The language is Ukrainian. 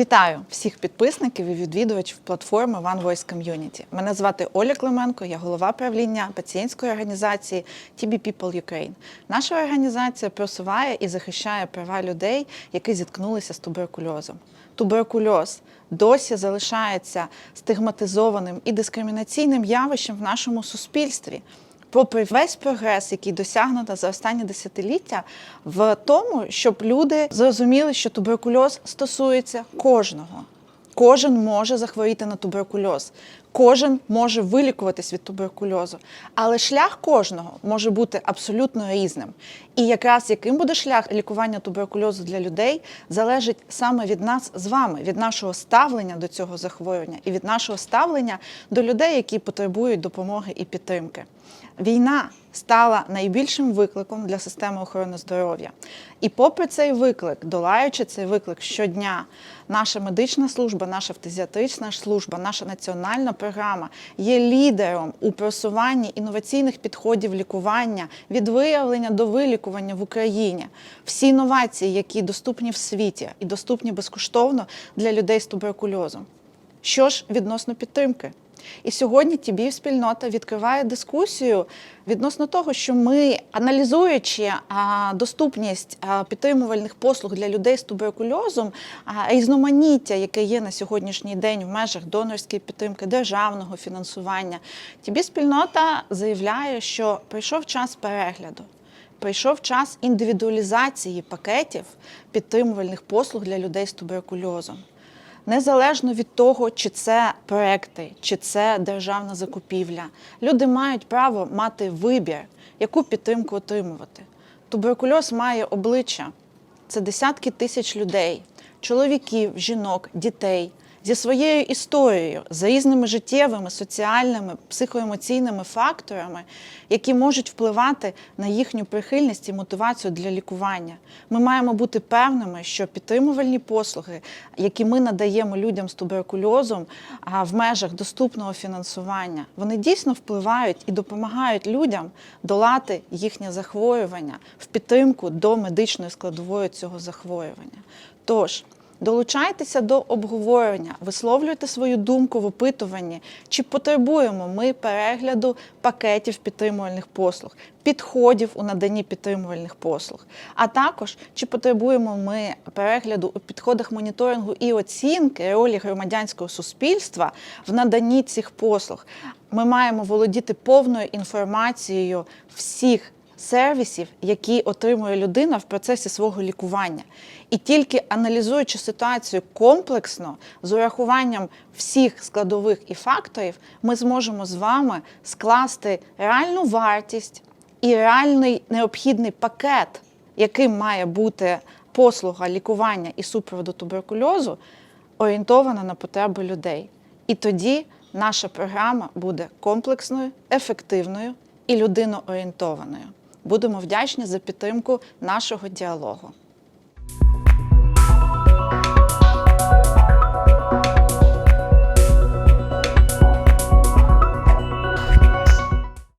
Вітаю всіх підписників і відвідувачів платформи One Voice Community. Мене звати Оля Клименко, я голова правління пацієнтської організації TB People Ukraine. Наша організація просуває і захищає права людей, які зіткнулися з туберкульозом. Туберкульоз досі залишається стигматизованим і дискримінаційним явищем в нашому суспільстві. Попри весь прогрес, який досягнуто за останні десятиліття, в тому, щоб люди зрозуміли, що туберкульоз стосується кожного. Кожен може захворіти на туберкульоз, кожен може вилікуватись від туберкульозу, але шлях кожного може бути абсолютно різним. І якраз яким буде шлях лікування туберкульозу для людей, залежить саме від нас з вами, від нашого ставлення до цього захворювання і від нашого ставлення до людей, які потребують допомоги і підтримки. Війна стала найбільшим викликом для системи охорони здоров'я. І попри цей виклик, долаючи цей виклик щодня, наша медична служба, наша фтизіатрична служба, наша національна програма є лідером у просуванні інноваційних підходів лікування від виявлення до вилікування в Україні. Всі інновації, які доступні в світі і доступні безкоштовно для людей з туберкульозом. Що ж відносно підтримки? І сьогодні тібів спільнота відкриває дискусію відносно того, що ми, аналізуючи доступність підтримувальних послуг для людей з туберкульозом, різноманіття, яке є на сьогоднішній день в межах донорської підтримки, державного фінансування, тібі спільнота заявляє, що прийшов час перегляду. Прийшов час індивідуалізації пакетів підтримувальних послуг для людей з туберкульозом. Незалежно від того, чи це проекти, чи це державна закупівля, люди мають право мати вибір, яку підтримку отримувати. Туберкульоз має обличчя. Це десятки тисяч людей, чоловіків, жінок, дітей зі своєю історією, за різними життєвими, соціальними, психоемоційними факторами, які можуть впливати на їхню прихильність і мотивацію для лікування. Ми маємо бути певними, що підтримувальні послуги, які ми надаємо людям з туберкульозом в межах доступного фінансування, вони дійсно впливають і допомагають людям долати їхнє захворювання в підтримку до медичної складової цього захворювання. Тож, Долучайтеся до обговорення, висловлюйте свою думку в опитуванні, чи потребуємо ми перегляду пакетів підтримувальних послуг, підходів у наданні підтримувальних послуг, а також чи потребуємо ми перегляду у підходах моніторингу і оцінки ролі громадянського суспільства в наданні цих послуг. Ми маємо володіти повною інформацією всіх сервісів, які отримує людина в процесі свого лікування. І тільки аналізуючи ситуацію комплексно, з урахуванням всіх складових і факторів, ми зможемо з вами скласти реальну вартість і реальний необхідний пакет, яким має бути послуга лікування і супроводу туберкульозу, орієнтована на потреби людей. І тоді наша програма буде комплексною, ефективною і людиноорієнтованою. Будемо вдячні за підтримку нашого діалогу.